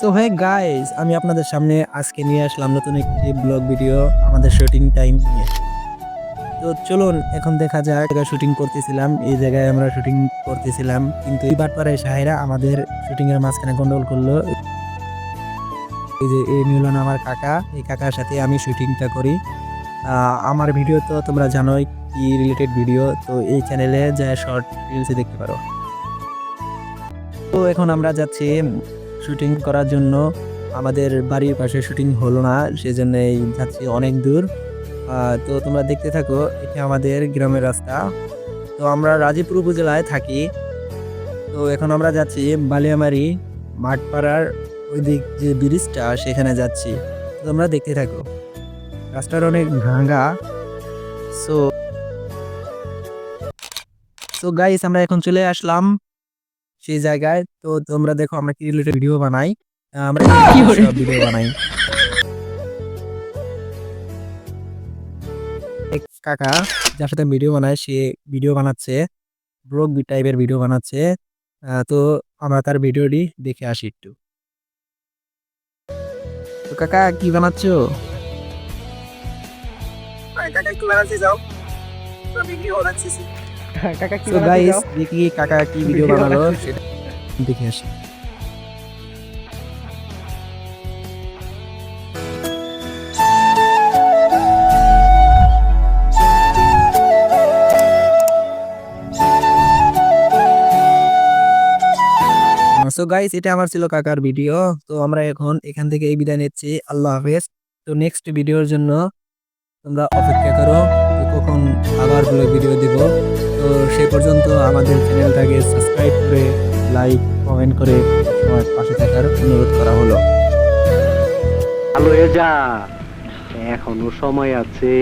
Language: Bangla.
সো হ্যাঁ গাইজ আমি আপনাদের সামনে আজকে নিয়ে আসলাম নতুন একটি ব্লগ ভিডিও আমাদের শুটিং টাইম নিয়ে। তো চলুন, এখন দেখা যাক, জায়গায় শুটিং করতেছিলাম, এই জায়গায় আমরা শুটিং করতেছিলাম, কিন্তু এই বাটপাড়ায় সাহেরা আমাদের শুটিংয়ের মাঝখানে গন্ডগোল করল। এই যে, এই নিল আমার কাকা, এই কাকার সাথে আমি শুটিংটা করি। আমার ভিডিও তো তোমরা জানোই কি রিলেটেড ভিডিও তো এই চ্যানেলে যা শর্ট রিলসে দেখতে পারো। তো এখন আমরা যাচ্ছি শুটিং করার জন্য আমাদের বাড়ির পাশে শুটিং হলো না সেজন্য এই যাচ্ছি অনেক দূর। তো তোমরা দেখতে থাকো, এটা আমাদের গ্রামের রাস্তা। তো আমরা রাজীপুর উপজেলায় থাকি। তো এখন আমরা যাচ্ছি বালিয়ামারি মাঠপাড়ার ওই দিক যে ব্রিজটা সেখানে যাচ্ছি। তোমরা দেখতে থাকো। রাস্তার অনেক ভাঙা। সো সো গাইস আমরা এখন চলে আসলাম সেই জায়গায়। তো তোমরা দেখো আমরা কি রিলেটেড ভিডিও বানাই? আমরা ভিডিও বানাই? কাকা যার সাথে ভিডিও বানায় সে ভিডিও বানাচ্ছে। ব্লগ টাইপের ভিডিও বানাচ্ছে। তো আমরা তার ভিডিওটি দেখে আসি একটু। তো কাকা কি বানাচ্ছো? কাকা কি বানাচ্ছি যাও। ভিডিও বানাচ্ছি কাকা কি গাইস দেখি কাকা কি ভিডিও বানালো। বানাচ্ছে। সেটা দেখে আসি। সো গাইস এটা আমার ছিল কাকার ভিডিও তো আমরা এখন এখান থেকে এই বিদায় নিচ্ছি। আল্লাহ হাফেজ। তো নেক্সট ভিডিওর জন্য তোমরা অপেক্ষা করো। কখন আবার কোনো ভিডিও দিব। তো সে পর্যন্ত আমাদের চ্যানেলটাকে সাবস্ক্রাইব করে লাইক কমেন্ট করে সবার পাশে থাকার অনুরোধ করা হলো। ভালো হয়ে যা, এখনও সময় আছে।